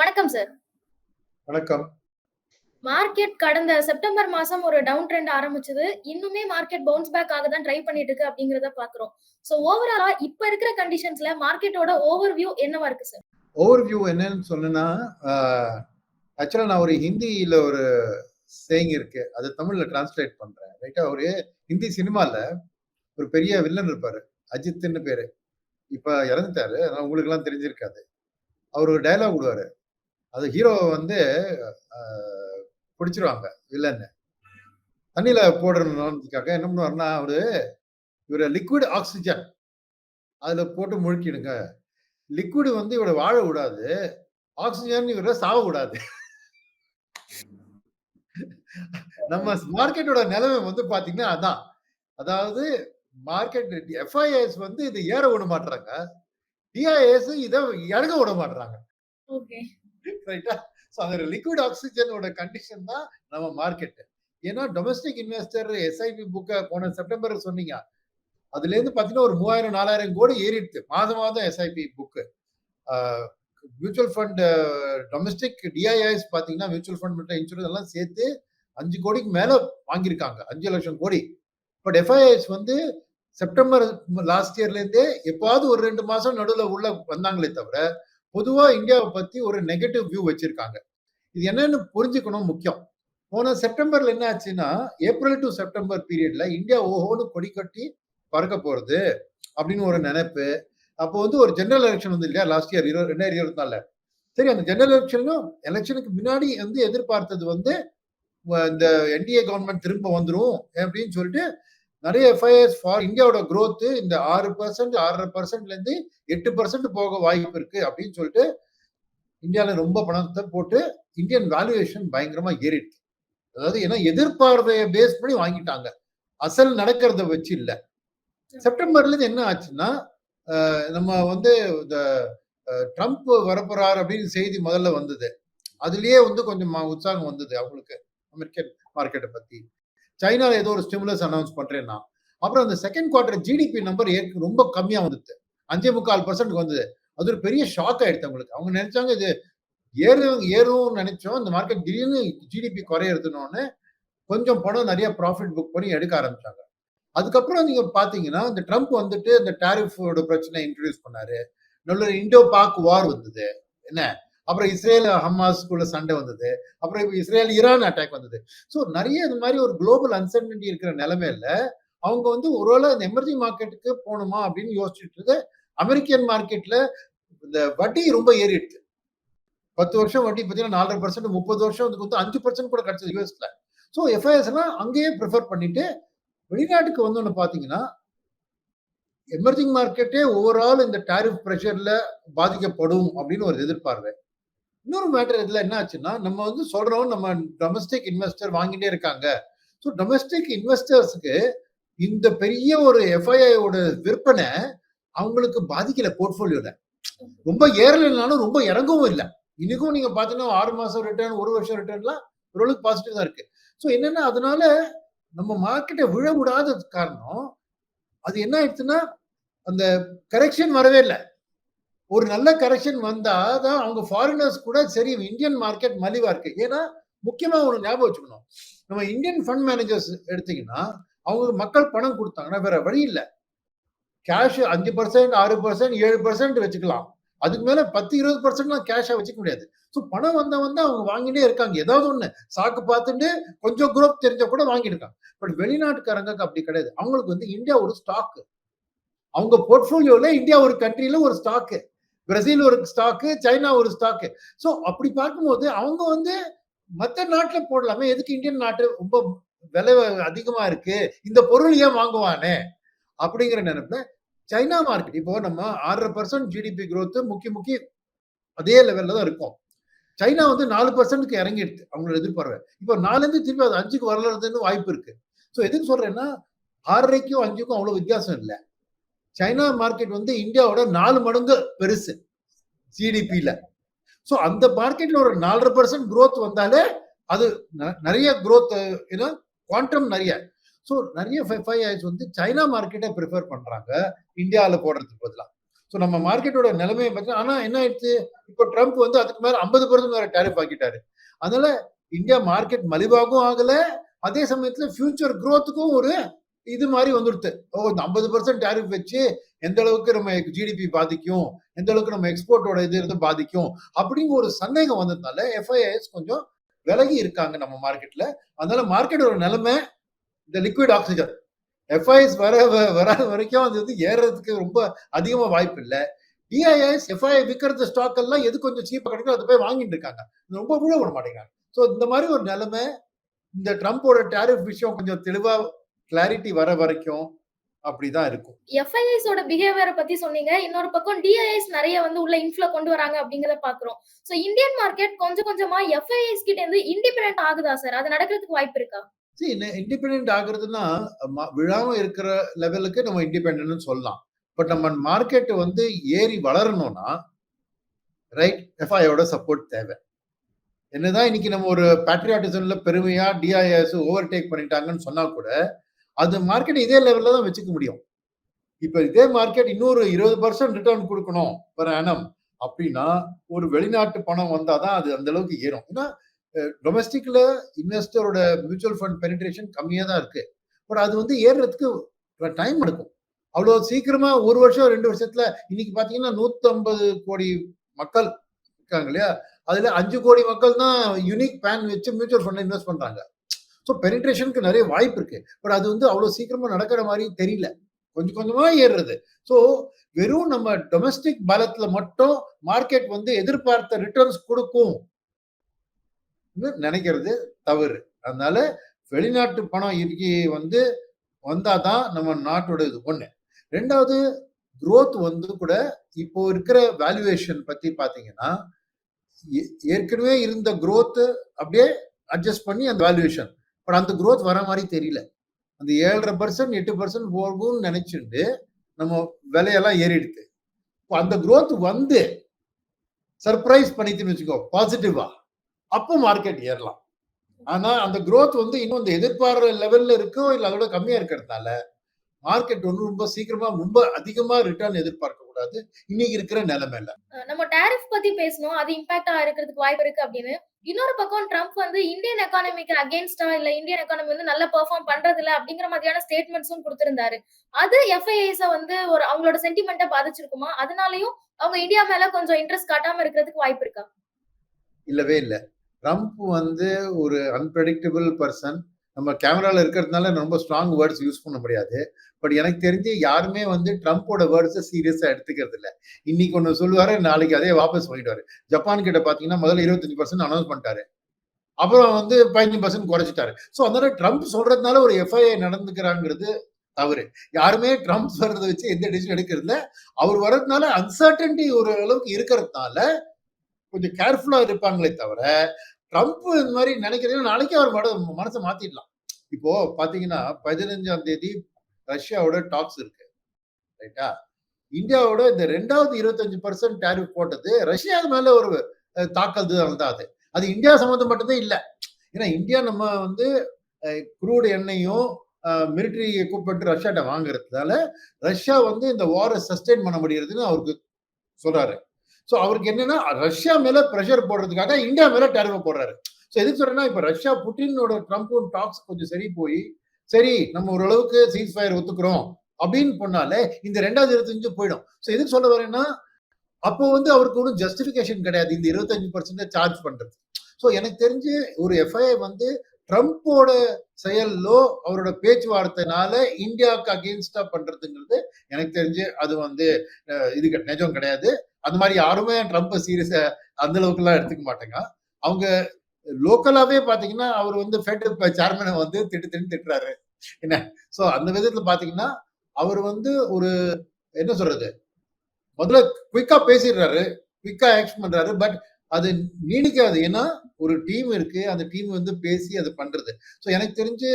வணக்கம் சார். வணக்கம். மார்க்கெட் கடந்த செப்டம்பர் மாசம் ஒரு டவுன் ட்ரெண்ட் ஆரம்பிச்சது. இன்னுமே மார்க்கெட் பவுன்ஸ் பேக் ஆக தான் ட்ரை பண்ணிட்டு இருக்கு அப்படிங்கிறத பார்க்கிறோம். சோ ஓவராலா இப்ப இருக்கிற கண்டிஷன்ஸ்ல மார்க்கெட்டோட ஓவர் வியூ என்னவா இருக்கு சார்? ஓவர் வியூ என்னன்னு சொன்னேன்னா, ஆ ஆக்சுவலா நான் ஒரு ஹிந்தியில ஒரு சேயிங் இருக்கு. அத தமிழ்ல டிரான்ஸ்லேட் பண்றேன். ரைட்டா ஒரு ஹிந்தி சினிமால ஒரு பெரிய வில்லன் இருப்பாரு. அஜித்ன்னு பேரு. இப்ப இறந்துட்டாரு. ஆனா உங்களுக்கெல்லாம் தெரிஞ்சிருக்காது. அவரு ஒரு டயலாக் விடுவாரு. அது ஹீரோவை வந்து பிடிச்சிருவாங்க இல்லைன்னு வில்லன்னு. தண்ணீல போடணும்ன்றதுக்காக என்ன பண்ணுவாருன்னா, அவரு இவர லிக்விட் ஆக்சிஜன் அதுல போட்டு முழுக்கிடுங்க. லிக்விடு வந்து இவரை வாழ விடாது. ஆக்சிஜன் இவரை சாவ விடாது. நம்ம மார்க்கெட்டோட நிலைமை வந்து பார்த்தீங்கன்னா அதான். அதாவது மார்க்கெட் எஃப்ஐஎஸ் வந்து இதை ஏற விட மாட்டுறாங்க டிஐஎஸ் இதை இறங்க விட மாட்டுறாங்க ரைட்டா? ஸோ அந்த லிக்விட் ஆக்ஸிஜனோட கண்டிஷன் தான் நம்ம மார்க்கெட்டு ஏன்னா டொமஸ்டிக் இன்வெஸ்டர் எஸ்ஐபி புக்கை போன செப்டம்பர் சொன்னீங்க. அதுலேருந்து பார்த்தீங்கன்னா ஒரு 3000, 4000 கோடி ஏறிடுது மாதம் மாதம் SIP book mutual fund domestic DIIs பார்த்தீங்கன்னா, மியூச்சுவல் ஃபண்ட் மற்றும் இன்சூரன்ஸ் எல்லாம் சேர்த்து அஞ்சு கோடிக்கு மேலே வாங்கியிருக்காங்க. அஞ்சு லட்சம் கோடி. பட் எஃப்ஐஎஸ் வந்து செப்டம்பர் லாஸ்ட் இயர்லேருந்தே எப்பாவது ஒரு ரெண்டு மாதம் நடுவில் உள்ள வந்தாங்களே தவிர, பொதுவா இந்தியாவை பத்தி ஒரு நெகட்டிவ் வியூ வச்சிருக்காங்க. இது என்னன்னு புரிஞ்சுக்கணும் முக்கியம். போன செப்டம்பர்ல என்ன ஆச்சுன்னா, ஏப்ரல் டூ செப்டம்பர் பீரியட்ல இந்தியா ஓஹோன்னு கொடி கட்டி பறக்க போறது அப்படின்னு ஒரு நினைப்பு அப்போ வந்து ஒரு ஜெனரல் எலெக்ஷன் வந்து இல்லையா லாஸ்ட் இயர் 2024ல. சரி அந்த ஜெனரல் எலக்ஷனும் எலெக்ஷனுக்கு முன்னாடி வந்து எதிர்பார்த்தது வந்து இந்த என்டிஏ கவர்மெண்ட் திரும்ப வந்துடும் அப்படின்னு சொல்லிட்டு நிறைய எஃப்ஐஎஸ் ஃபார் இந்தியாவோட க்ரோத்து இந்த ஆறு பர்சன்ட் ஆறரை பர்சன்ட்லேருந்து எட்டு பர்சன்ட் போக வாய்ப்பு இருக்கு அப்படின்னு சொல்லிட்டு இந்தியாவில் ரொம்ப பணத்தை போட்டு இந்தியன் வேல்யூவேஷன் பயங்கரமா ஏறிடுச்சு. அதாவது ஏன்னா எதிர்பார்வைய பேஸ் பண்ணி வாங்கிட்டாங்க. அசல் நடக்கிறத வச்சு இல்லை செப்டம்பர்லேருந்து என்ன ஆச்சுன்னா, நம்ம வந்து இந்த ட்ரம்ப் வரப்போறார் அப்படின்னு செய்தி முதல்ல வந்தது. அதுலேயே வந்து கொஞ்சம் உற்சாகம் வந்தது அவங்களுக்கு. அமெரிக்கன் மார்க்கெட்டை பத்தி. சைனால ஏதோ ஒரு ஸ்டிமுலஸ் அனௌன்ஸ் பண்றேன்னா. அப்புறம் அந்த செகண்ட் குவார்டர் ஜிடிபி நம்பர் ரொம்ப கம்மியா வந்துச்சு. 5.25% வந்தது. அது ஒரு பெரிய ஷாக் ஆயிடுச்சு அவங்களுக்கு. அவங்க நினைச்சாங்க இது ஏறும் ஏறும் நினைச்சோம் இந்த மார்க்கெட் திடீர்னு ஜிடிபி குறையறதுன்னோனே கொஞ்சம் பணம் நிறைய ப்ராஃபிட் புக் பண்ணி எடுக்க ஆரம்பிச்சாங்க. அதுக்கப்புறம் நீங்க பாத்தீங்கன்னா இந்த ட்ரம்ப் வந்துட்டு இந்த டாரிஃபோட பிரச்சனை இன்ட்ரடியூஸ் பண்ணாரு. நல்ல இண்டோ பாக் வார் வந்தது. என்ன? அப்புறம் இஸ்ரேல் ஹமாஸ்குள்ள சண்டை வந்தது. அப்புறம் இஸ்ரேல் ஈரான் அட்டாக் வந்தது. ஸோ நிறைய இந்த மாதிரி ஒரு குளோபல் அன்சர்டனிட்டி இருக்கிற நிலைமையில, அவங்க வந்து ஒருவேளை அந்த எமர்ஜிங் மார்க்கெட்டுக்கு போகணுமா அப்படின்னு யோசிச்சுட்டு இருக்கு. அமெரிக்கன் மார்க்கெட்ல இந்த வட்டி ரொம்ப ஏறிடுச்சு. 10 வருஷம் வட்டி பார்த்தீங்கன்னா 4.5% 30 வருஷம் அதுக்கு வந்து அஞ்சு பர்சன்ட் கூட கிடைச்சது யூஎஸ்ல ஸோ எஃப்ஐஎஸ் எல்லாம் அங்கேயே ப்ரிஃபர் பண்ணிட்டு வெளிநாட்டுக்கு வந்தோன்னு பார்த்தீங்கன்னா எமர்ஜிங் மார்க்கெட்டே ஓவரால் இந்த டாரிஃப் ப்ரெஷரில் பாதிக்கப்படும் அப்படின்னு ஒரு எதிர்பார்வை. இன்னொரு மேட்டர் இதுல என்ன ஆச்சுன்னா, நம்ம வந்து சொல்றோம் நம்ம டொமஸ்டிக் இன்வெஸ்டர் வாங்கிட்டே இருக்காங்க. ஸோ டொமஸ்டிக் இன்வெஸ்டர்ஸுக்கு இந்த பெரிய ஒரு எஃப்ஐஐ விற்பனை அவங்களுக்கு பாதிக்கல போர்ட்ஃபோலியோல. ரொம்ப ஏறலைனாலும் ரொம்ப இறங்கவும் இல்லை இன்னைக்கும் நீங்க பார்த்தீங்கன்னா 6 மாசம் ரிட்டர்ன், ஒரு வருஷம் ரிட்டர்ன்லாம் ஓரளவுக்கு பாசிட்டிவ் தான் இருக்கு. ஸோ என்னன்னா அதனால நம்ம மார்க்கெட்டை விழ விடாத காரணம், அது என்ன ஆயிடுச்சுன்னா, அந்த கரெக்ஷன் வரவே இல்லை ஒரு நல்ல கரெக்ஷன் வந்தா தான் அவங்க ஃபாரினர்ஸ் கூட சரி இந்தியன் மார்க்கெட் மலிவா இருக்கு. ஏன்னா முக்கியமா ஒன்று ஞாபகம் வச்சுக்கணும். நம்ம இந்தியன் ஃபண்ட் மேனேஜர்ஸ் எடுத்தீங்கன்னா, அவங்களுக்கு மக்கள் பணம் கொடுத்தாங்கன்னா வேற வழி இல்லை கேஷ் 5%, 6%, 7% வச்சுக்கலாம். அதுக்கு மேல 10, 20%லாம் கேஷா வச்சுக்க முடியாது. ஸோ பணம் வந்தால் தான் அவங்க வாங்கிட்டே இருக்காங்க. ஏதாவது ஒண்ணு சாக்கு பார்த்துட்டு கொஞ்சம் குரோத் தெரிஞ்ச கூட வாங்கியிருக்காங்க. பட் வெளிநாட்டுக்காரங்க அப்படி கிடையாது. அவங்களுக்கு வந்து இந்தியா ஒரு ஸ்டாக்கு அவங்க போர்ட்ஃபோலியோல இந்தியா ஒரு கண்ட்ரியில் ஒரு ஸ்டாக்கு பிரசீல் ஒரு ஸ்டாக்கு சைனா ஒரு ஸ்டாக்கு ஸோ அப்படி பார்க்கும்போது அவங்க வந்து மற்ற நாட்டில் போடலாமே. எதுக்கு இந்தியன் நாட்டு ரொம்ப விலை அதிகமா இருக்கு. இந்த பொருள் ஏன் வாங்குவானே? அப்படிங்கிற நினைப்புல சைனா மார்க்கெட் இப்போ நம்ம 6.5% ஜிடிபி குரோத் முக்கிய முக்கிய அதே லெவல்ல தான் இருக்கும். சைனா வந்து நாலு பர்சன்ட்க்கு இறங்கிடுது அவங்களோட எதிர்பார்வை. இப்போ நாலுலேருந்து திருப்பி அது அஞ்சுக்கு வரலன்னு வாய்ப்பு இருக்கு. ஸோ எதுக்கு சொல்றேன்னா ஆறரைக்கும் அஞ்சுக்கும் அவ்வளோ வித்தியாசம் இல்லை சைனா மார்க்கெட் வந்து இந்தியாவோட நாலு மடங்கு பெருசு. ஜிடிபில. ஸோ அந்த மார்க்கெட்ல ஒரு 4.5% குரோத் வந்தாலே அது நிறைய குரோத் ஏன்னா குவாண்டம் நிறைய. சோ நெறைய எஃப்ஐஐஸ் வந்து சைனா மார்க்கெட்டை ப்ரிஃபர் பண்றாங்க. இந்தியாவில் போடுறதுக்கு பதிலாக ஸோ நம்ம மார்க்கெட்டோட நிலைமையை பற்றி ஆனால் என்ன ஆயிடுச்சு? இப்போ ட்ரம்ப் வந்து அதுக்கு மேலே ஐம்பது பர்சன்ட் வேற டேரிஃப் ஆக்கிட்டாரு. அதனால இந்தியா மார்க்கெட் மலிவாகவும் ஆகலை. அதே சமயத்தில் ஃபியூச்சர் குரோத்துக்கும் ஒரு இது மாதிரி வந்துடுது ஓ இந்த ஐம்பது பர்சன்ட் டேரிஃப் வச்சு எந்த அளவுக்கு நம்ம ஜிடிபி பாதிக்கும் எந்த அளவுக்கு நம்ம எக்ஸ்போர்ட்டோட இது இருந்து பாதிக்கும் அப்படிங்கிற ஒரு சந்தேகம் வந்ததுனால எஃப்ஐஐஎஸ் கொஞ்சம் விலகி இருக்காங்க நம்ம மார்க்கெட்ல அதனால மார்க்கெட்டோட நிலைமை இந்த லிக்விட் ஆக்சிஜன் எஃப்ஐஎஸ் வர வ- வராத வரைக்கும் அது வந்து ஏறுறதுக்கு ரொம்ப அதிகமா வாய்ப்பு இல்லை. டிஐஎஸ் எஃப்ஐ விற்கிறது ஸ்டாக் எல்லாம் எது கொஞ்சம் சீப்பாக கிடைக்கும் அதை போய் வாங்கிட்டு இருக்காங்க. ரொம்ப விழ விட மாட்டேங்கிறாங்க. ஸோ இந்த மாதிரி ஒரு நிலைமை இந்த ட்ரம்ப்போட டேரிஃப் விஷயம் கொஞ்சம் தெளிவாக கிளாரிட்டி வர வரைக்கும் அப்படிதான் இருக்கும். எஃப்ஐஎஸ் ஓட பிஹேவியரை பத்தி சொன்னீங்க. இன்னொரு பக்கம் டிஐஎஸ் நிறைய வந்து உள்ள இன்ஃப்ளோ கொண்டு வராங்க அப்படிங்கறத பாக்குறோம். சோ இந்தியன் மார்க்கெட் கொஞ்சம் கொஞ்சமா எஃப்ஐஎஸ் கிட்ட இருந்து இண்டிபெண்டன்ட் ஆகுதா சார் அது நடக்கிறதுக்கு வாய்ப்பு இருக்கா? இண்டிபெண்ட் ஆகுறதுன்னா ம- விழாம இருக்கிற லெவலுக்கு நம்ம இண்டிபெண்ட்னு சொல்லலாம். பட் நம்ம மார்க்கெட் வந்து ஏறி வளரணும்னா ரைட் எஃப்ஐயோட சப்போர்ட் தேவை. என்னதான் இன்னைக்கு நம்ம ஒரு பேட்ரியாட்டிசம்ல பெருமையா டிஐஎஸ் ஓவர் டேக் பண்ணிட்டாங்கன்னு சொன்னா கூட அது மார்க்கெட் இதே லெவல்ல தான் வச்சுக்க முடியும். இப்ப இதே மார்க்கெட் இன்னொரு இருபது பர்சன்ட் ரிட்டர்ன் கொடுக்கணும் பர் ஆனம் அப்படின்னா ஒரு வெளிநாட்டு பணம் வந்தாதான் அது அந்த அளவுக்கு ஏறும். ஏன்னா டொமஸ்டிக்ல இன்வெஸ்டரோட மியூச்சுவல் ஃபண்ட் பெனிட்ரேஷன் கம்மியா தான் இருக்கு. பட் அது வந்து ஏறுறதுக்கு டைம் எடுக்கும். அவ்வளோ சீக்கிரமா ஒரு வருஷம் ரெண்டு வருஷத்துல இன்னைக்கு பாத்தீங்கன்னா 150 கோடி மக்கள் இருக்காங்க இல்லையா? அதுல அஞ்சு கோடி மக்கள் தான் யூனிக் பேன் வச்சு மியூச்சுவல் ஃபண்ட் இன்வெஸ்ட் பண்றாங்க. ஸோ பெனிட்ரேஷனுக்கு நிறைய வாய்ப்பு இருக்கு. பட் அது வந்து அவ்வளோ சீக்கிரமா நடக்கிற மாதிரி தெரியல. கொஞ்சம் கொஞ்சமா ஏறுறது. ஸோ வெறும் நம்ம டொமஸ்டிக் பலத்துல மட்டும் மார்க்கெட் வந்து எதிர்பார்த்த ரிட்டர்ன்ஸ் கொடுக்கும். நினைக்கிறது தவறு. அதனால வெளிநாட்டு பணம் இறுக்கி வந்து வந்தாதான் நம்ம நாட்டோட இது. ஒண்ணு. ரெண்டாவது குரோத் வந்து கூட இப்போ இருக்கிற வேல்யூவேஷன் பத்தி பாத்தீங்கன்னா ஏ- ஏற்கனவே இருந்த growth அப்படியே அட்ஜஸ்ட் பண்ணி அந்த வேல்யூவேஷன் பட் அந்த குரோத் வர மாதிரி தெரியல. அந்த ஏழரை பர்சன்ட் எட்டு பர்சன்ட் போகும்னு நினைச்சுட்டு நம்ம விலையெல்லாம் ஏறிடுது. இப்போ அந்த குரோத் வந்து சர்ப்ரைஸ் பண்ணிட்டுன்னு வச்சுக்கோ பாசிட்டிவா அப்போ மார்க்கெட் ஏறலாம். ஆனா அந்த குரோத் வந்து இன்னும் இந்த எதிர்பார்ற லெவல்ல இருக்கோ இல்லை அதோட கம்மியா இருக்கிறதுனால மார்க்கெட் ஒன்றும் ரொம்ப சீக்கிரமா ரொம்ப அதிகமா ரிட்டர்ன் எதிர்பார்க்க கூடாது இன்னைக்கு இருக்கிற நிலைமையில. நம்ம டேரிஃப் பத்தி பேசணும். அது இம்பாக்ட் இருக்கிறதுக்கு வாய்ப்பு இருக்கு அப்படின்னு. இன்னொரு பக்கம் ட்ரம்ப் வந்து இந்தியன் எக்கானமிக்கு அகேன்ஸ்டா இல்ல இந்தியன் எக்கானமி வந்து நல்லா பெர்ஃபார்ம் பண்றது இல்ல அப்படிங்கிற மாதிரியான ஸ்டேட்மெண்ட்ஸும் கொடுத்திருந்தாரு. அது எஃப்ஐஎஸ் வந்து ஒரு அவங்களோட சென்டிமெண்ட்டை பாதிச்சிருக்குமா? அதனாலயும் அவங்க இந்தியா மேல கொஞ்சம் இன்ட்ரெஸ்ட் காட்டாம இருக்கிறதுக்கு வாய்ப்பு இருக்கா? இல்லவே இல்ல. ட்ரம்ப் வந்து ஒரு அன்பிரடிக்டபிள் பர்சன் நம்ம கேமராவில் இருக்கிறதுனால ரொம்ப ஸ்ட்ராங் வேர்ட்ஸ் யூஸ் பண்ண முடியாது. பட் எனக்கு தெரிஞ்சு யாருமே வந்து ட்ரம்ப்போட வேர்ட்ஸை சீரியஸாக எடுத்துக்கிறது இல்லை. இன்னைக்கு ஒன்று சொல்லுவார் நாளைக்கு அதே வாபஸ் வாங்கிடுவார். ஜப்பான் கிட்ட பார்த்தீங்கன்னா முதல்ல இருபத்தஞ்சு பர்சன்ட் அனௌன்ஸ் பண்ணிட்டாரு. அப்புறம் வந்து பதினஞ்சு பர்சன்ட் குறைச்சிட்டாரு. ஸோ அதனால ட்ரம்ப் சொல்றதுனால ஒரு எஃப்ஐஐ நடந்துக்கிறாங்கிறது தவறு. யாருமே ட்ரம்ப் வர்றதை வச்சு எந்த டிசிஷன் எடுக்கிறதுல அவர் வர்றதுனால அன்சர்டன்டி ஒரு அளவுக்கு இருக்கிறதுனால கொஞ்சம் கேர்ஃபுல்லா இருப்பாங்களே தவிர ட்ரம்ப் இந்த மாதிரி நினைக்கிறதுனா நாளைக்கு அவர் மனசை மாத்திடலாம். இப்போ பாத்தீங்கன்னா பதினஞ்சாம் தேதி ரஷ்யாவோட டாக்ஸ் இருக்கு. ரைட்டா? இந்தியாவோட இந்த ரெண்டாவது இருபத்தஞ்சு பர்சன்ட் டேரிஃப் போட்டது ரஷ்யா மேல ஒரு தாக்கல் தான் அது. அது இந்தியா சம்மந்தப்பட்டதே இல்லை. ஏன்னா இந்தியா நம்ம வந்து குரூடு எண்ணெயும் மிலிட்ரி எக்யூப்மெண்ட் ரஷ்யாட்ட வாங்குறதுனால ரஷ்யா வந்து இந்த வாரை சஸ்டெயின் பண்ண முடியறதுன்னு அவருக்கு சொல்றாரு. ஸோ அவருக்கு என்னன்னா ரஷ்யா மேல ப்ரெஷர் போடுறதுக்காக இந்தியா மேல டேரிஃப் போடுறாரு. ஸோ எதுக்கு சொல்றேன்னா இப்ப ரஷ்யா புட்டினோட ட்ரம்ப்பும் டாக்ஸ் கொஞ்சம் சரி போய் சரி நம்ம ஓரளவுக்கு சீஸ் ஃபயர் ஒத்துக்கிறோம் அப்படின்னு பண்ணாலே இந்த ரெண்டாவது இருபத்தஞ்சு போயிடும். ஸோ எதுக்கு சொல்ல வரேன்னா அப்போ வந்து அவருக்கு ஒன்றும் ஜஸ்டிஃபிகேஷன் கிடையாது இந்த இருபத்தஞ்சு பர்சன்ட் சார்ஜ் பண்றது. ஸோ எனக்கு தெரிஞ்சு ஒரு எஃப்ஐஐ வந்து ட்ரம்ப்போட செயலோ அவரோட பேச்சுவார்த்தைனால இந்தியாவுக்கு அகேன்ஸ்டா பண்றதுங்கிறது எனக்கு தெரிஞ்சு அது வந்து இது நிஜம் கிடையாது. அந்த மாதிரி யாருமே ட்ரம்ப் சீரியஸா அந்த அளவுக்கு எல்லாம் எடுத்துக்க மாட்டேங்க. அவங்க லோக்கலாவே பாத்தீங்கன்னா அவர் வந்து ஃபெட் சேர்மனை வந்து திட்டு திட்டு திட்டுறாரு. என்ன? சோ அந்த விதத்துல பாத்தீங்கன்னா அவர் வந்து ஒரு என்ன சொல்றது? முதல்ல குயிக்கா பேசிடுறாரு. குயிக்கா ஆக்ஷன் பண்றாரு. பட் அது நீடிக்காது. ஏன்னா ஒரு டீம் இருக்கு. அந்த டீம் வந்து பேசி அது பண்றது. ஸோ எனக்கு தெரிஞ்சு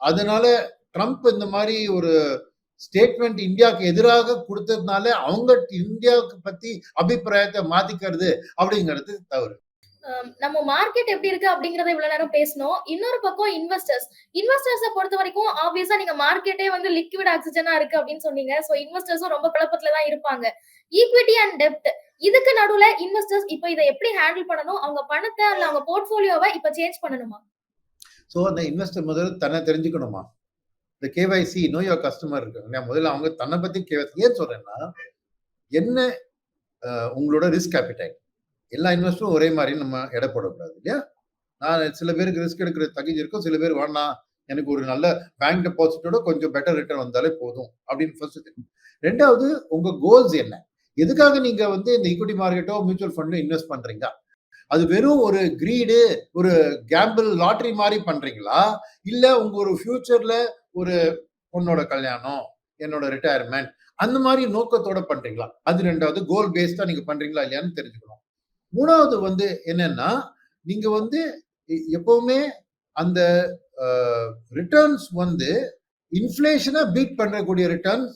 அதனால ட்ரம்ப் இந்த மாதிரி ஒரு ஸ்டேட்மெண்ட் இந்தியாவுக்கு எதிராக கொடுத்ததுனால அவங்க இந்தியாவுக்கு பத்தி அபிப்பிராயத்தை மாத்திக்கிறது அப்படிங்கிறது தவறு. நம்ம மார்க்கெட் எப்படி இருக்கு அப்படிங்கறத இவ்வளவு நேரம் பேசணும் இன்னொரு பக்கம் இன்வெஸ்டர்ஸ் இன்வெஸ்டர்ஸ பொறுத்த வரைக்கும் ஆப்வியஸா நீங்க மார்க்கெட்டே வந்து லிக்விட் ஆக்சிஜனா இருக்கு அப்படின்னு சொன்னீங்க. சோ இன்வெஸ்டர்ஸும் ரொம்ப குழப்பத்துல தான் இருப்பாங்க. ஈக்விட்டி அண்ட் டெப்ட் இதுக்கு நடுவுல இன்வெஸ்டர்ஸ் இப்போ இதை எப்படி ஹேண்டில் பண்ணணும்? அவங்க பணத்தை அல்ல அவங்க போர்ட்போலியோவை இப்ப சேஞ்ச் பண்ணணுமா? சோ அந்த இன்வெஸ்டர் முதல்ல தன்னை தெரிஞ்சுக்கணுமா? இந்த கேவைசி நோ யோர் கஸ்டமர் இருக்கு முதல்ல அவங்க தன்னை பத்தி கேவைசி ஏன் சொல்றேன்னா என்ன உங்களோட ரிஸ்க் கேபிடைல் எல்லா இன்வெஸ்டரும் ஒரே மாதிரி நம்ம எடை போடக்கூடாது இல்லையா? நான் சில பேருக்கு ரிஸ்க் எடுக்கிற தகுதி இருக்கும் சில பேர் வேணாம் எனக்கு ஒரு நல்ல பேங்க் டெபாசிட்டோட கொஞ்சம் பெட்டர் ரிட்டர்ன் வந்தாலே போதும் அப்படின்னு ஃபர்ஸ்ட் தெரியும் ரெண்டாவது உங்க கோல்ஸ் என்ன? எதுக்காக நீங்க வந்து இந்த ஈக்விட்டி மார்க்கெட்டோ மியூச்சுவல் ஃபண்டோ இன்வெஸ்ட் பண்றீங்க? அது வெறும் ஒரு கிரீடு ஒரு கேம்பிள் லாட்ரி மாதிரி பண்றீங்களா? இல்ல உங்க ஒரு ஃபியூச்சர்ல ஒரு பொண்ணோட கல்யாணம் என்னோட ரிட்டையர்மெண்ட் அந்த மாதிரி நோக்கத்தோட பண்றீங்களா? அது ரெண்டாவது கோல் பேஸ்டா நீங்க பண்றீங்களா இல்லையான்னு தெரிஞ்சுக்கணும். மூணாவது வந்து என்னன்னா நீங்க வந்து எப்பவுமே அந்த ரிட்டர்ன்ஸ் வந்து இன்ஃப்ளேஷனை பீட் பண்ணக்கூடிய ரிட்டர்ன்ஸ்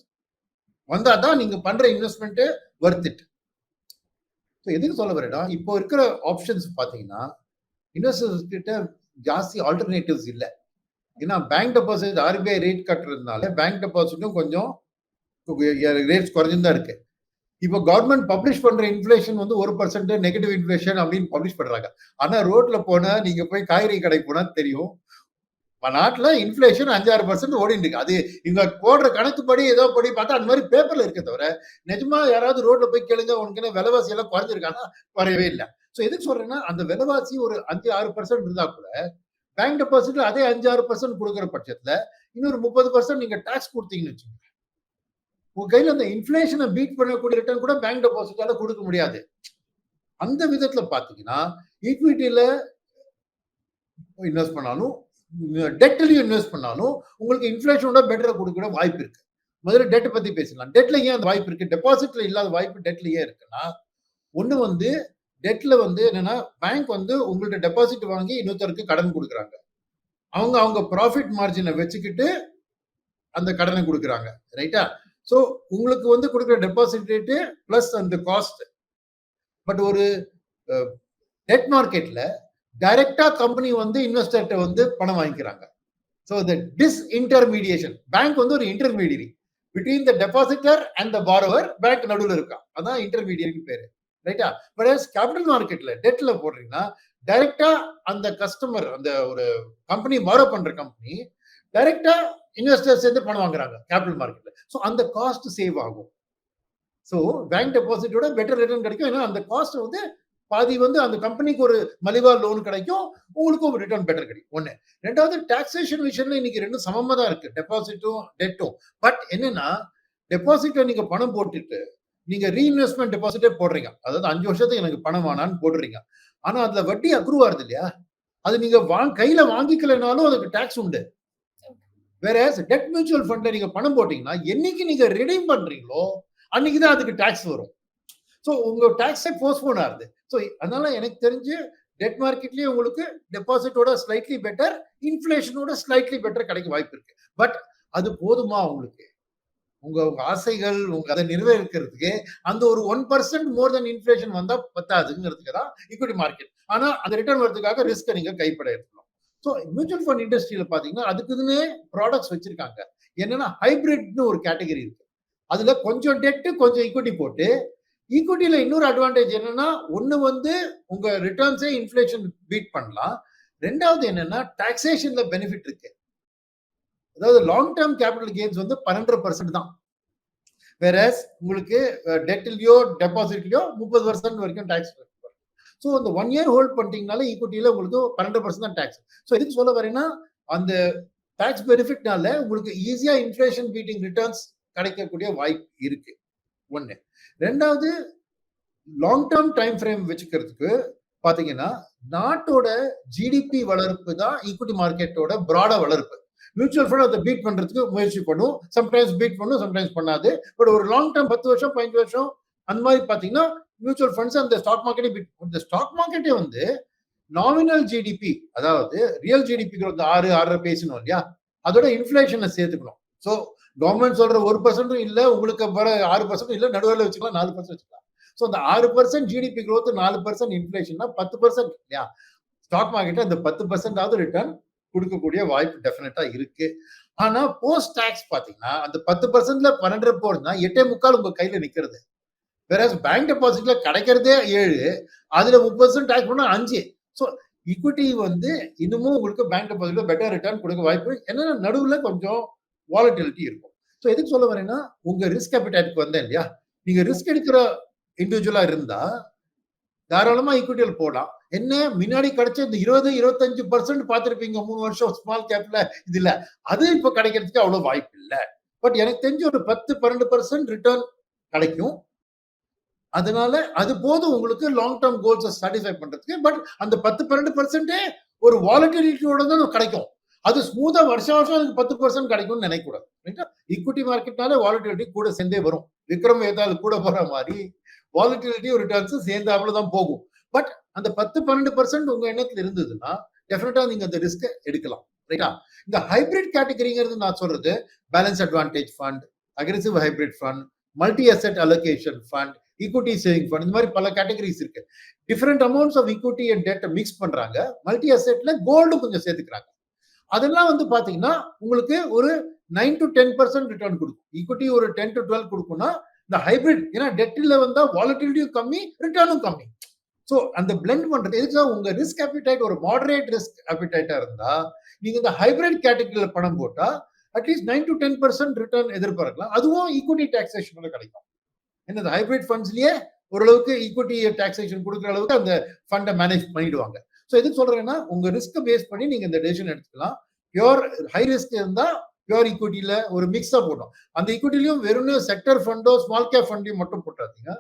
வந்தா தான் நீங்க பண்ற இன்வெஸ்ட்மெண்ட்டு வர்த் இட் ஸோ எதுக்கு சொல்ல வரேன்னா இப்போ இருக்கிற ஆப்ஷன்ஸ் பார்த்தீங்கன்னா இன்வெஸ்டர்ஸ் கிட்ட ஜாஸ்தி ஆல்டர்னேட்டிவ்ஸ் இல்லை ஏன்னா பேங்க் டெபாசிட் ஆர்பிஐ ரேட் கட்டுறதுனால பேங்க் டெபாசிட்டும் கொஞ்சம் ரேட்ஸ் குறைஞ்சுன்னு தான் இருக்கு இப்போ கவர்மெண்ட் பப்ளிஷ் பண்ற இன்ஃபிளேஷன் வந்து ஒரு பர்சன்ட் நெகட்டிவ் இன்ஃபிளேஷன் அப்படின்னு பப்ளிஷ் பண்றாங்க. ஆனா ரோட்ல போனா நீங்க போய் காய்கறி கடை போனா தெரியும். நாட்டில் இன்ஃபிளேஷன் இன்ஃப்ளேஷன் அஞ்சாறு பர்சன்ட் ஓடிட்டு இருக்கு. அது இவங்க போடுற கணக்குப்படி ஏதோ படி பார்த்தா அந்த மாதிரி பேப்பர்ல இருக்க தவிர நிஜமா யாராவது ரோட்ல போய் கேளுங்க உனக்கு என்ன விலைவாசி எல்லாம் குறைஞ்சிருக்கானா குறையவே இல்லை. ஸோ எதுக்கு சொல்றேன்னா அந்த விலைவாசி ஒரு அஞ்சு ஆறு பர்சன்ட் இருந்தா கூட பேங்க் டெபாசிட்ல அதே அஞ்சு ஆறு பர்சன்ட் கொடுக்குற பட்சத்துல இன்னொரு முப்பது பர்சன்ட் நீங்க டாக்ஸ் கொடுத்தீங்கன்னு வச்சுக்கோங்க. உங்க கையில அந்த இன்ஃபிளேஷனை பீட் பண்ணக்கூடிய ரிட்டர்ன் கூட பேங்க் டெபாசிட்டால கொடுக்க முடியாது. அந்த விதத்துல பாத்தீங்கன்னா ஈக்விட்டியில இன்வெஸ்ட் பண்ணாலும் டெட்லயும் இன்வெஸ்ட் பண்ணாலும் உங்களுக்கு இன்ஃபிளேஷனோட பெட்டரை கொடுக்கிற வாய்ப்பு இருக்கு. முதல்ல டெட் பத்தி பேசலாம் டெட்ல ஏன் அந்த வாய்ப்பு இருக்கு? டெபாசிட்ல இல்லாத வாய்ப்பு டெட்ல ஏன் இருக்குன்னா ஒண்ணு வந்து டெட்ல வந்து என்னன்னா பேங்க் வந்து உங்கள்ட்ட டெபாசிட் வாங்கி இன்னொருத்தருக்கு கடன் கொடுக்குறாங்க. அவங்க அவங்க ப்ராஃபிட் மார்ஜினை வச்சுக்கிட்டு அந்த கடனை கொடுக்குறாங்க. ரைட்டா ஸோ உங்களுக்கு வந்து கொடுக்குற டெபாசிட் ரேட்டு ப்ளஸ் அந்த காஸ்ட் பட் ஒரு டெட் மார்க்கெட்டில் டைரக்டா கம்பெனி வந்து இன்வெஸ்டர்கிட்ட வந்து பணம் வாங்கிக்கிறாங்க. ஸோ த டிஸ் இன்டர்மீடியேஷன் பேங்க் வந்து ஒரு intermediary between the depositor and the borrower bank நடுவில் இருக்கான் அதான் இன்டர்மீடியரி பேரு. ரைட்டா பட் கேபிட்டல் மார்க்கெட்ல டெட்ல போடுறீங்கன்னா டைரக்டா அந்த கஸ்டமர் அந்த ஒரு கம்பெனி பாரோ பண்ற கம்பெனி டைரக்டா இன்வெஸ்டர்ஸ் சேர்ந்து பணம் வாங்குறாங்க கேபிட்டல் மார்க்கெட்ல ஸோ அந்த காஸ்ட் சேவ் ஆகும். ஸோ பேங்க் டெபாசிட்டோட பெட்டர் ரிட்டர்ன் கிடைக்கும். ஏன்னா அந்த காஸ்ட் வந்து பாதி வந்து அந்த கம்பெனிக்கு ஒரு மலிவா லோன் கிடைக்கும். உங்களுக்கும் ஒரு ரிட்டர்ன் பெட்டர் கிடைக்கும். ஒன்று ரெண்டாவது டாக்ஸேஷன் விஷயம்ல இன்னைக்கு ரெண்டும் சமமாக தான் இருக்கு. டெபாசிட்டும் டெட்டும் பட் என்னன்னா டெபாசிட்டை நீங்க பணம் போட்டுட்டு நீங்க ரீஇன்வெஸ்ட்மெண்ட் டெபாசிட்டே போடுறீங்க. அதாவது அஞ்சு வருஷத்துக்கு எனக்கு பணம் வேணான்னு போடுறீங்க. ஆனா அதுல வட்டி அக்ரூவ் ஆகுது இல்லையா? அது நீங்க வாங்க கையில வாங்கிக்கலனாலும் அதுக்கு டாக்ஸ் உண்டு. வேற டெட் மியூச்சுவல் ஃபண்ட்ல நீங்க பணம் போட்டீங்கன்னா என்னைக்கு நீங்க ரிடீம் பண்றீங்களோ அன்னைக்கு தான் அதுக்கு டாக்ஸ் வரும். ஸோ உங்க டாக்ஸே போஸ்ட்போன் ஆகுது. ஸோ அதனால எனக்கு தெரிஞ்சு டெட் மார்க்கெட்லயே உங்களுக்கு டெபாசிட்டோட ஸ்லைட்லி பெட்டர் இன்ஃபிளேஷனோட ஸ்லைட்லி பெட்டர் கிடைக்க வாய்ப்பு இருக்கு. பட் அது போதுமா உங்களுக்கு? உங்க உங்க ஆசைகள் உங்க அதை நிறைவேற்கிறதுக்கு அந்த ஒரு one percent more than inflation வந்தா பத்தாதுங்கிறதுக்கு தான் ஈக்விட்டி மார்க்கெட் ஆனா அந்த ரிட்டர்ன் வரதுக்காக ரிஸ்க்கை நீங்க கைப்பட எடுத்துக்கணும். ஸோ மியூச்சுவல் ஃபண்ட் இண்டஸ்ட்ரியில பார்த்தீங்கன்னா அதுக்குதுன்னே ப்ராடக்ட்ஸ் வச்சிருக்காங்க. என்னன்னா ஹைபிரிட்னு ஒரு கேட்டகரி இருக்கு. அதில் கொஞ்சம் டெட்டு கொஞ்சம் ஈக்விட்டி போட்டு ஈக்விட்டியில இன்னொரு அட்வான்டேஜ் என்னன்னா ஒன்று வந்து உங்கள் ரிட்டர்ன்ஸே இன்ஃப்ளேஷன் பீட் பண்ணலாம். ரெண்டாவது என்னன்னா டாக்ஸேஷனில் பெனிஃபிட் இருக்கு. அதாவது லாங் டேர்ம் கேபிட்டல் கெயின்ஸ் வந்து பன்னெண்டரை பர்சன்ட் தான். வேற உங்களுக்கு டெட்லயோ டெபாசிட்லையோ முப்பது பர்சன்ட் வரைக்கும் டாக்ஸ் ஸோ அந்த ஒன் இயர் ஹோல்ட் பண்ணிட்டீங்கனால ஈக்குவிட்டியில் உங்களுக்கு பன்னெண்டு பர்சன்ட் தான் டேக்ஸ் ஸோ எதுக்கு சொல்ல வரேன்னா அந்த டேக்ஸ் பெனிஃபிட்னால உங்களுக்கு ஈஸியாக இன்ஃப்ளேஷன் பீட்டிங் ரிட்டர்ன்ஸ் கிடைக்கக்கூடிய வாய்ப்பு இருக்கு. ஒன்று ரெண்டாவது லாங் டேர்ம் டைம் ஃப்ரேம் வச்சுக்கிறதுக்கு பார்த்தீங்கன்னா நாட்டோட ஜிடிபி வளர்ப்பு தான் ஈக்விட்டி மார்க்கெட்டோட ப்ராட வளர்ப்பு. மியூச்சுவல் ஃபண்ட் அதை பீட் பண்ணுறதுக்கு முயற்சி பண்ணும். சம்டைம்ஸ் பீட் பண்ணும் சம்டைம்ஸ் பண்ணாது. பட் ஒரு லாங் டேர்ம் பத்து வருஷம் பதினஞ்சு வருஷம் அந்த மாதிரி பார்த்தீங்கன்னா மியூச்சுவல் ஃபண்ட்ஸ் அந்த ஸ்டாக் மார்க்கெட்டே இந்த ஸ்டாக் மார்க்கெட்டே வந்து நாமினல் ஜிடிபி அதாவது ரியல் ஜிடிபி வந்து ஆறு ஆறரை பேசணும் இல்லையா? அதோட இன்ஃப்ளேஷனை சேர்த்துக்கணும். ஸோ கவர்மெண்ட் சொல்ற ஒரு பர்சன்டும் இல்லை உங்களுக்கு வர ஆறு பர்சன்ட் இல்லை நடுவில் வச்சுக்கலாம் நாலு பர்சன்ட் வச்சுக்கலாம். ஸோ அந்த ஆறு பர்சன்ட் ஜிடிபி க்ரோத் நாலு பர்சன்ட் இன்ஃப்ளேஷன்னா பத்து பர்சன்ட் இல்லையா? ஸ்டாக் மார்க்கெட்டை அந்த பத்து பர்சன்டாவது ரிட்டர்ன் கொடுக்கக்கூடிய வாய்ப்பு டெஃபினட்டா இருக்கு. ஆனா போஸ்ட் டேக்ஸ் பாத்தீங்கன்னா அந்த பத்து பர்சன்ட்ல பன்னெண்டரை போறதுனா எட்டே முக்கால் உங்க கையில நிக்கிறது. வேற பேங்க் டெபாசிட்ல கிடைக்கிறதே ஏழு அதுல முப்பது பர்சன்ட் டேக்ஸ் பண்ணா அஞ்சு. ஸோ ஈக்விட்டி வந்து இன்னமும் உங்களுக்கு பேங்க் டெபாசிட்ல பெட்டர் ரிட்டர்ன் கொடுக்க வாய்ப்பு என்னன்னா நடுவில் கொஞ்சம் வாலட்டிலிட்டி இருக்கும். ஸோ எதுக்கு சொல்ல வரேன்னா உங்க ரிஸ்க் அப்பிடைட்க்கு வந்தேன் இல்லையா? நீங்க ரிஸ்க் எடுக்கிற இண்டிவிஜுவலா இருந்தா தாராளமா ஈக்விட்டியில் போடலாம் என்ன? முன்னாடி கிடைச்ச இந்த இருபது இருபத்தஞ்சு பர்சன்ட் பார்த்துருப்பீங்க மூணு வருஷம் ஸ்மால் கேப்ல இது இல்ல. அது இப்ப கிடைக்கிறதுக்கு அவ்வளவு வாய்ப்பு இல்லை. பட் எனக்கு தெரிஞ்ச ஒரு பத்து பன்னெண்டு பர்சன்ட் ரிட்டர்ன் கிடைக்கும். அதனால அது போதும் உங்களுக்கு லாங் டேர்ம் கோல்ஸை சாட்டிஸ்ஃபை பண்றதுக்கு. பட் அந்த பத்து பன்னெண்டு பர்சன்டே ஒரு வாலட்டிலிட்டியோட தான் கிடைக்கும். அது ஸ்மூத்தா வருஷம் வருஷம் எனக்கு பத்து பர்சன்ட் கிடைக்கும்னு நினைக்கக்கூடாது. ரைட்டா ஈக்விட்டி மார்க்கெட்னால வாலட்டிலிட்டி கூட சேர்ந்தே வரும். விக்ரம் ஏதாவது கூட போற மாதிரி வாலட்டிலிட்டி ரிட்டர்ன்ஸும் சேர்ந்து தான் போகும். பட் அந்த பத்து பன்னெண்டு பர்சன்ட் உங்க எண்ணத்துல இருந்ததுன்னா டெஃபினட்டா நீங்க அந்த ரிஸ்க் எடுக்கலாம். ரைட்டா இந்த ஹைபிரிட் கேட்டகரிங்கிறது நான் சொல்றது balance advantage fund aggressive hybrid fund multi asset allocation fund equity saving fund இந்த மாதிரி பல கேட்டகரிஸ் இருக்கு. Different amounts of equity and டேட்டை மிக்ஸ் பண்றாங்க. மல்டி அசெட்ல கோல்டு கொஞ்சம் சேர்த்துக்கிறாங்க. அதெல்லாம் வந்து பாத்தீங்கன்னா உங்களுக்கு ஒரு nine to ten percent return கொடுக்கும். ஈக்விட்டி ஒரு டென் டு டுவெல் கொடுக்கும்னா இந்த ஹைபிரிட் ஏன்னா டெட்டில் வந்தா வாலட்டிலிட்டியும் கம்மி ரிட்டர்னும் கம்மி. ஸோ அந்த பிளெண்ட் பண்றது எதுக்காக உங்க ரிஸ்க் அப்பிடைட் ஒரு மாடரேட் ரிஸ்க் அப்பிடைட்டா இருந்தா நீங்க இந்த ஹைபிரிட் கேட்டகரியில் பணம் போட்டா at least nine to ten percent return எதிர்பார்க்கலாம். அதுவும் ஈக்விட்டி டாக்ஸேஷன்ல கிடைக்கும். என்னது ஹைபிரிட் ஃபண்ட்ஸ்லயே ஓரளவுக்கு ஈக்விட்டி டாக்ஸேஷன் கொடுக்குற அளவுக்கு அந்த ஃபண்டை மேனேஜ் பண்ணிடுவாங்க. ஸோ எதுக்கு சொல்றேன்னா உங்க ரிஸ்க் பேஸ் பண்ணி நீங்க இந்த டெசிஷன் எடுத்துக்கலாம். பியோர் ஹை ரிஸ்க் இருந்தா பியோர் ஈக்விட்டியில ஒரு மிக்ஸா போட்டோம் அந்த ஈக்விட்டிலையும் வெறும் செக்டர் ஃபண்டோ ஸ்மால் கேப் ஃபண்டையும் மட்டும் போட்டாதீங்க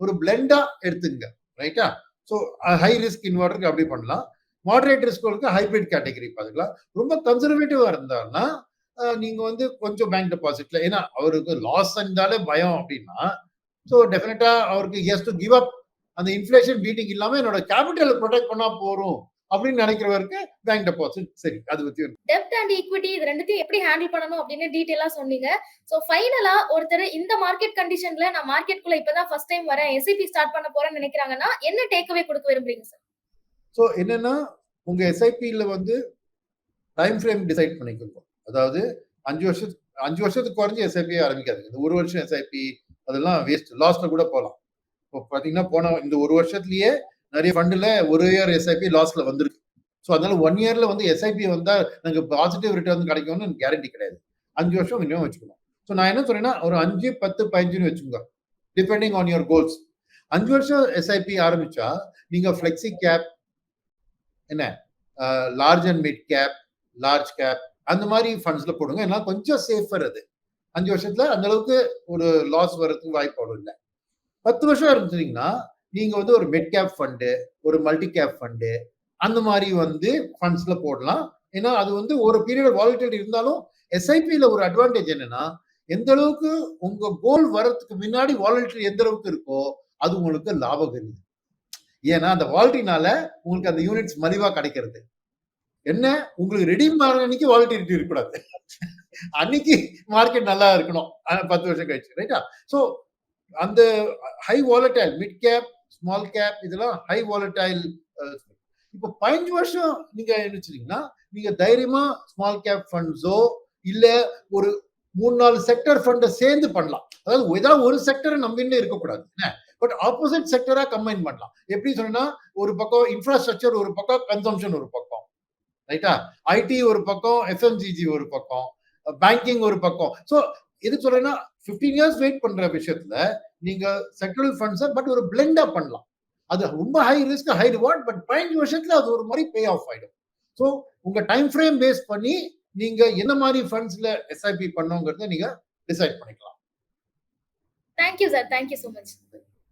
ஒரு பிளெண்டா எடுத்துங்க ரைட்டா ஸோ ஹை ரிஸ்க் இன்வெர்டருக்கு அப்படி பண்ணலாம். மாடரேட் ரிஸ்க்கு ஹைபிரிட் கேட்டகரி பார்த்துக்கலாம். ரொம்ப கன்சர்வேட்டிவா இருந்தாருன்னா நீங்க வந்து கொஞ்சம் பேங்க் டெபாசிட்ல ஏன்னா அவருக்கு லாஸ் இருந்தாலே பயம் அப்படின்னா ஸோ டெஃபினட்டா அவருக்கு எஸ் டு கிவ் அப் அந்த இன்ஃபிளேஷன் பீட்டிங் இல்லாம என்னோட கேபிட்டலை ப்ரொடெக்ட் பண்ணா போறோம் அப்படின்னு நினைக்கிறவருக்கு பேங்க் டெபாசிட் சரி அது பத்தி டெப்ட் அண்ட் ஈக்விட்டி இது ரெண்டுத்தையும் எப்படி ஹேண்டில் பண்ணணும் அப்படின்னு டீடைலா சொன்னீங்க. சோ ஃபைனலா ஒருத்தர் இந்த மார்க்கெட் கண்டிஷன்ல நான் மார்க்கெட்குள்ள இப்பதான் ஃபர்ஸ்ட் டைம் வரேன் எஸ்ஐபி ஸ்டார்ட் பண்ண போறேன்னு நினைக்கிறாங்கன்னா என்ன டேக்அவே கொடுக்க விரும்புறீங்க சார் ஸோ என்னன்னா உங்க எஸ்ஐபியில் வந்து டைம் ஃப்ரேம் டிசைட் பண்ணிக்கணும் அதாவது அஞ்சு வருஷத்துக்கு அஞ்சு வருஷத்துக்கு குறைஞ்சி எஸ்ஐபி ஆரம்பிக்காது இந்த ஒரு வருஷம் எஸ்ஐபி அதெல்லாம் வேஸ்ட் லாஸ்ட்ல கூட போகலாம். இப்போ பார்த்தீங்கன்னா போன இந்த ஒரு வருஷத்துலயே நிறைய ஃபண்டில் ஒரு இயர் எஸ்ஐபி லாஸ்ட்ல வந்திருக்கு. ஸோ அதனால ஒன் இயர்ல வந்து எஸ்ஐபி வந்தால் எனக்கு பாசிட்டிவ் ரிட்டர்ன் கிடைக்கும்னு எனக்கு கேரண்டி கிடையாது. அஞ்சு வருஷம் மினிமம் வச்சுக்கணும். ஸோ நான் என்ன சொன்னேன்னா ஒரு அஞ்சு பத்து பதினஞ்சுன்னு வச்சுக்கோங்க. டிபெண்டிங் ஆன் யுவர் கோல்ஸ் அஞ்சு வருஷம் எஸ்ஐபி ஆரம்பிச்சா நீங்க ஃப்ளெக்சி கேப் என்ன? Large and mid cap large cap அந்த மாதிரி ஃபண்ட்ஸ்ல போடுங்க. ஏன்னா கொஞ்சம் சேஃபர் அது. அஞ்சு வருஷத்துல அந்த அளவுக்கு ஒரு லாஸ் வர்றதுக்கு வாய்ப்பு இல்லை. பத்து வருஷம் இருந்துட்டீங்கன்னா நீங்க வந்து ஒரு மெட் கேப் ஃபண்டு ஒரு மல்டி கேப் ஃபண்டு அந்த மாதிரி வந்து ஃபண்ட்ஸ்ல போடலாம். ஏன்னா அது வந்து ஒரு பீரியட் வாலிட்டிலிட்டி இருந்தாலும் எஸ்ஐபியில ஒரு அட்வான்டேஜ் என்னன்னா எந்த அளவுக்கு உங்க கோல் வர்றதுக்கு முன்னாடி வாலிட்டி எந்த அளவுக்கு இருக்கோ அது உங்களுக்கு லாபகரி ஏன்னா அந்த வாலிட்டினால உங்களுக்கு அந்த யூனிட்ஸ் மலிவா கிடைக்கிறது. என்ன? உங்களுக்கு ரெடி ஆகிற அன்னைக்கு வாலிட்டிலிட்டி இருக்கக்கூடாது அன்னைக்கு மார்க்கெட் நல்லா இருக்கணும். பத்து வருஷம் கழிச்சு ரைட்டா ஸோ அந்த high volatile mid cap small cap இதெல்லாம் ஹை வாலட்டைல் இப்போ பதினஞ்சு வருஷம் நீங்க நினைச்சீங்கன்னா நீங்க தைரியமா ஸ்மால் கேப் ஃபண்ட்ஸோ இல்ல ஒரு மூணு நாலு செக்டர் ஃபண்டை சேர்ந்து பண்ணலாம். அதாவது ஏதாவது ஒரு செக்டரை நம்பின்னு இருக்கக்கூடாது. பட் ஆப்போசிட் செக்டரா கம்பைன் பண்ணலாம். எப்படி சொன்னா ஒரு பக்கம் இன்ஃப்ராஸ்ட்ரக்சர் ஒரு பக்கம் கன்சம்ஷன் ஒரு பக்கம். ரைட்டா? ஐடி ஒரு பக்கம் எஸ்எம்ஜிஜி ஒரு பக்கம் பேங்கிங் ஒரு பக்கம். ஸோ எது சொல்றேன்னா ஃபிஃப்டீன் இயர்ஸ் வெயிட் பண்ற விஷயத்துல நீங்க செக்டரல் ஃபண்ட்ஸை பட் ஒரு பிளெண்டா பண்ணலாம். அது ரொம்ப high risk high reward but பதினஞ்சு வருஷத்துல அது ஒரு மாதிரி பே ஆஃப் ஆயிடும். ஸோ உங்க டைம் ஃப்ரேம் பேஸ் பண்ணி நீங்க என்ன மாதிரி ஃபண்ட்ஸ்ல எஸ்ஐபி பண்ணுங்கிறத நீங்க டிசைட் பண்ணிக்கலாம். Thank you sir thank you so much